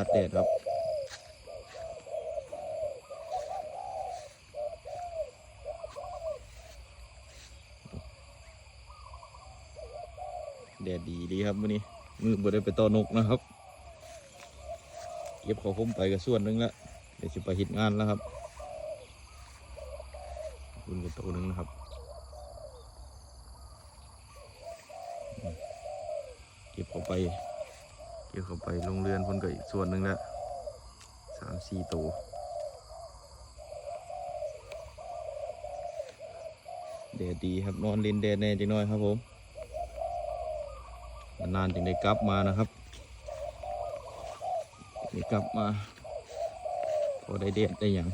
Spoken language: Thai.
ัดแดดครับ แดดดีดีครับวันนี้มือบ่ได้ไปต่อนกนะครับเก็บเขาผมไปกับส่วนนึงแล้วเดี๋ยวจะไปห็ดงานแล้วครับคุณกับตัวนึงนะครับเก็บเขาไป เก็บเขาไปโรงเรือนพ้นก็อีกส่วนหนึ่งแล้วสามสี่ตัวแดดดีครับนอนเล่นแดดแน่จังน้อยครับผมนานจึงได้กลับมานะครับได้กลับมาพอได้เด็ดได้อย่าง